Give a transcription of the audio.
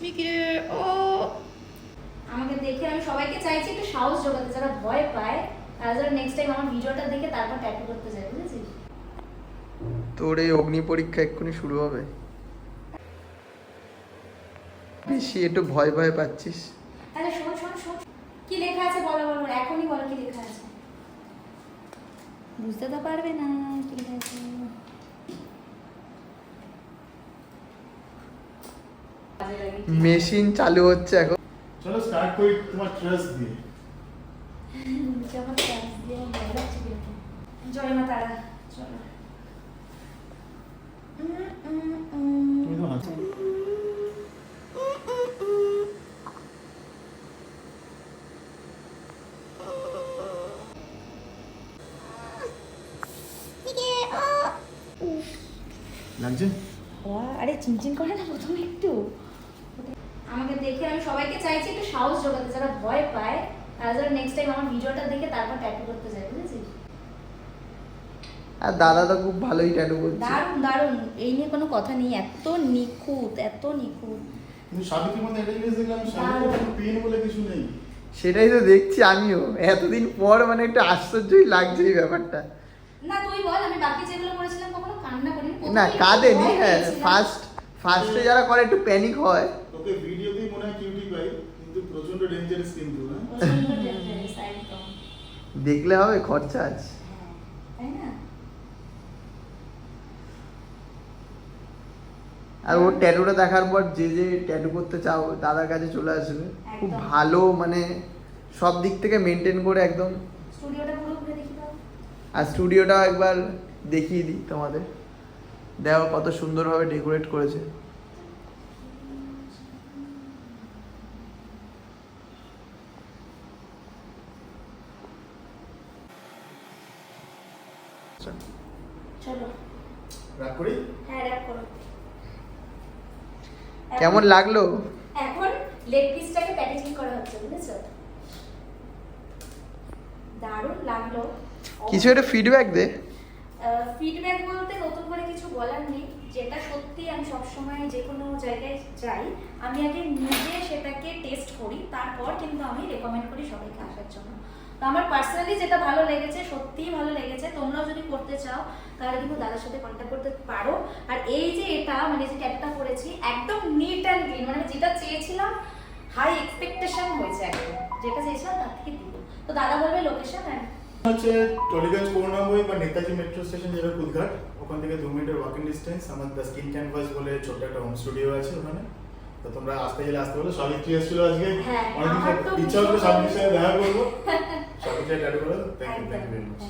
মিকিরে ও। আমাকে দেখে আমি সবাইকে চাইছি একটু সাহস জোগাতে যারা ভয় পায় তারা যারা নেক্সট টাইম আমার ভিডিওটা দেখে তারপর ট্যাটু করতে যায় বুঝেছিস? তোর এই অগ্নি পরীক্ষা এক্ষুনি শুরু হবে। বেশি একটু ভয় ভয় পাচ্ছিস। তাহলে শোন শোন শোন। কি লেখা আছে বলো বলো এখনই বলো কি লেখা আছে। বুঝতে তো পারবে না কি লেখা আছে বাজে লাগে কি? মেশিন চালু হচ্ছে এখন। চলো স্টার্ট করি তোমার ট্রাস্ট দিয়ে। জয় মা তারা চলো লাগছে আরে চিনচিন করে না প্রথমে একটু। আমাকে দেখে আমি সবাইকে চাইছি একটু সাহস জোগাতে যারা ভয় পায় তারা যারা নেক্সট টাইম আমার ভিডিওটা দেখে তারপর ট্যাটু করতে যায় বুঝেছিস? আর দাদা তো খুব ভালোই ট্যাটু করছে। দারুণ দারুণ। এই নিয়ে কোনো কথা নেই এত নিখুঁত এত নিখুঁত। মধ্যে জিনিস দেখলাম কোনো পেন বলে কিছু নেই। সেটাই তো দেখছি আমিও। এতদিন পর মানে একটু আশ্চর্যই লাগছে এই ব্যাপারটা। না তুই বল আমি বাকি যেগুলো করেছিলাম কখনো কান্না করিনি। না কাঁদেনি হ্যাঁ। ফার্স্ট ফার্স্টে যারা করে একটু প্যানিক হয়। তোকে ভিডিওতেই মনে হয় কিউটি পাই কিন্তু প্রচণ্ড ডেঞ্জারাস কিন্তু একদম। দেখলে হবে খরচা আছে। হ্যাঁ, তাই না? আর ওর ট্যাটুটা দেখার পর যে যে ট্যাটু করতে চাও দাদার কাছে চলে আসবে। খুব ভালো মানে সব দিক থেকে মেনটেন করে একদম। স্টুডিওটা পুরো ঘুরে দেখি দাও আর স্টুডিওটাও একবার দেখিয়ে দিই তোমাদের। দেখো কত সুন্দরভাবে ডেকোরেট করেছে। চলো। রাগ করি? হ্যাঁ করো। কেমন লাগল? এখন লেগ পিসটাকে প্যাকেজিং করা হচ্ছে বুঝেছ? দারুণ লাগল। কিছু একটা ফিডব্যাক দে। ফিডব্যাক বলতে নতুন করে কিছু বলার নেই। যেটা সত্যি আমি সবসময় যে কোনো জায়গায় যাই আমি আগে নিজে সেটাকে টেস্ট করি তারপর কিন্তু আমি রেকমেন্ড করি সবাইকে আসার জন্য। তো আমার পার্সোনালি যেটা ভালো লেগেছে সত্যিই ভালো লেগেছে। তোমরাও করতে চাও তাহলে কিন্তু দাদার সাথে কন্ট্যাক্ট করতে পারো। আর এই যে এটা মানে যে ট্যাপটা করেছি একদম নিট অ্যান্ড ক্লিন মানে যেটা চেয়েছিলাম হাই এক্সপেকটেশন হয়েছে একদম। যেটা চেয়েছিলাম তার থেকে দিব। তো দাদা বলবে লোকেশন অ্যান্ড হচ্ছে টলিগঞ্জ করুণাময়ী বা নেতাজি মেট্রো স্টেশন যেটা কুদঘাট ওখান থেকে দু মিনিটের ওয়াকিং ডিস্টেন্স আমার দ্য স্কিন ক্যানভাস বলে ছোট্ট একটা হোম স্টুডিও আছে ওখানে। তো তোমরা আসতে গেলে আসতে পারো সাবিত্রী এসেছিল আজকে। হ্যাঁ, তো ইচ্ছা ভীষণ- সাবিত্রীর সাথে দেখা করব। সাবিত্রী ট্যাটু করো thank you thank you very much.